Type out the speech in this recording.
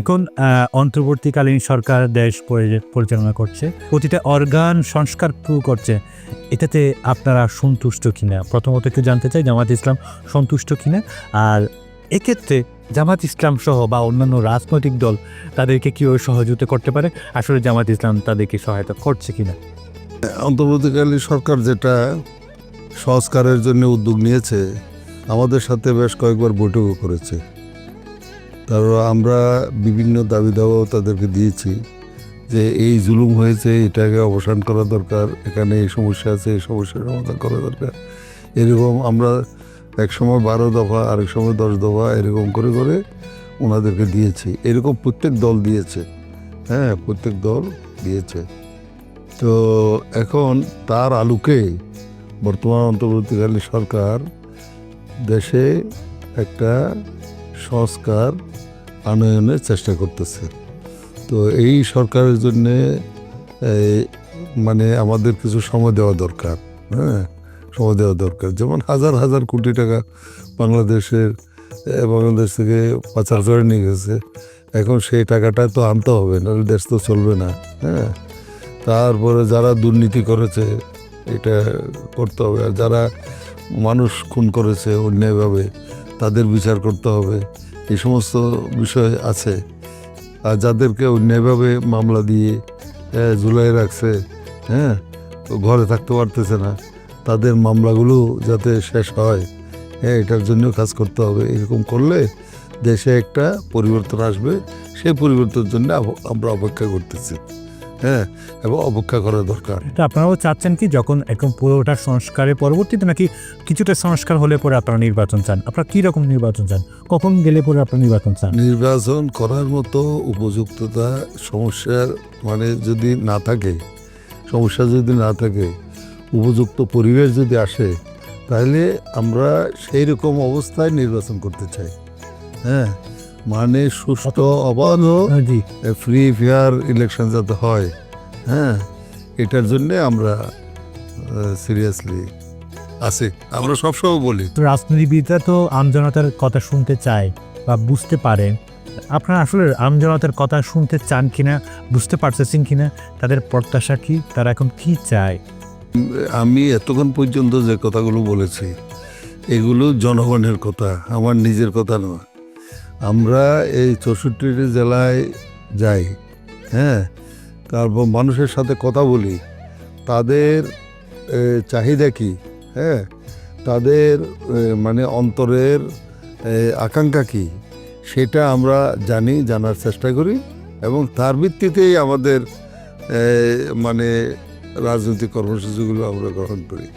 এখন অন্তর্বর্তীকালীন সরকার দেশ পরিচালনা করছে। প্রতিটা অর্গান সংস্কার করছে। এটাতে আপনারা সন্তুষ্ট কিনা? প্রথমত একটু জানতে চাই, জামাত ইসলাম সন্তুষ্ট কিনা? আর এক্ষেত্রে জামাত ইসলাম সহ বা অন্যান্য রাজনৈতিক দল তাদেরকে কীভাবে সহযোগিতা করতে পারে? আসলে জামাত ইসলাম তাদেরকে সহায়তা করছে কিনা? অন্তর্বর্তীকালীন সরকার যেটা সংস্কারের জন্য উদ্যোগ নিয়েছে, আমাদের সাথে বেশ কয়েকবার বৈঠকও করেছে। তারপর আমরা বিভিন্ন দাবি দাওয়াও তাদেরকে দিয়েছি যে এই জুলুম হয়েছে, এটাকে অবসান করা দরকার, এখানে এই সমস্যা আছে, এই সমস্যার সমাধান করা দরকার। এরকম আমরা এক সময় বারো দফা, আরেক সময় দশ দফা এরকম করে করে ওনাদেরকে দিয়েছি। এরকম প্রত্যেক দল দিয়েছে। হ্যাঁ প্রত্যেক দল দিয়েছে। তো এখন তার আলোকে বর্তমান অন্তর্বর্তীকালীন সরকার দেশে একটা সংস্কার আনয়নের চেষ্টা করতেছে। তো এই সরকারের জন্যে মানে আমাদের কিছু সময় দেওয়া দরকার হ্যাঁ? সময় দেওয়া দরকার। যেমন হাজার হাজার কোটি টাকা বাংলাদেশের বাংলাদেশ থেকে পাচার করে নিয়ে গেছে। এখন সেই টাকাটা তো আনতে হবে, নাহলে দেশ তো চলবে না হ্যাঁ? তারপরে যারা দুর্নীতি করেছে, এটা করতে হবে। আর যারা মানুষ খুন করেছে অন্যায়ভাবে, তাদের বিচার করতে হবে। এই সমস্ত বিষয় আছে। আর যাদেরকে অন্যায়ভাবে মামলা দিয়ে ঝুলাই রাখছে হ্যাঁ ঘরে থাকতে পারতেছে না, তাদের মামলাগুলো যাতে শেষ হয় হ্যাঁ এটার জন্য কাজ করতে হবে। এরকম করলে দেশে একটা পরিবর্তন আসবে, সেই পরিবর্তনের জন্য আমরা অপেক্ষা করতেছি। হ্যাঁ এবং অপেক্ষা করা দরকার। তো আপনারাও চাচ্ছেন কি যখন একদম পুরোটা সংস্কারের পরবর্তীতে নাকি কিছুটা সংস্কার হলে পরে আপনারা নির্বাচন চান? আপনারা কী রকম নির্বাচন চান? কখন গেলে পরে আপনারা নির্বাচন চান? নির্বাচন করার মতো উপযুক্ততা সমস্যার মানে যদি না থাকে সমস্যা যদি না থাকে উপযুক্ত পরিবেশ যদি আসে তাহলে আমরা সেই রকম অবস্থায় নির্বাচন করতে চাই। হ্যাঁ মানে সুষ্ঠু অবাধ ফ্রি ফেয়ার ইলেকশন যাতে হয় হ্যাঁ? এটার জন্যে আমরা সিরিয়াসলি আছি। আমরা সবসময় বলি। তো রাজনীতিবিদরা তো আমজনতার কথা শুনতে চায় বা বুঝতে পারে। আপনারা আসলে আমজনতার কথা শুনতে চান কিনা বুঝতে পারতেছেন কিনা তাদের প্রত্যাশা কি তারা এখন কি চায়? আমি এতক্ষণ পর্যন্ত যে কথাগুলো বলেছি এগুলো জনগণের কথা আমার নিজের কথা নয়। আমরা এই চৌষট্টিটি জেলায় যাই হ্যাঁ? তারপর মানুষের সাথে কথা বলি। তাদের চাহিদা কী হ্যাঁ? তাদের মানে অন্তরের আকাঙ্ক্ষা কী, সেটা আমরা জানি, জানার চেষ্টা করি এবং তার ভিত্তিতেই আমাদের মানে রাজনৈতিক কর্মসূচিগুলো আমরা গ্রহণ করি।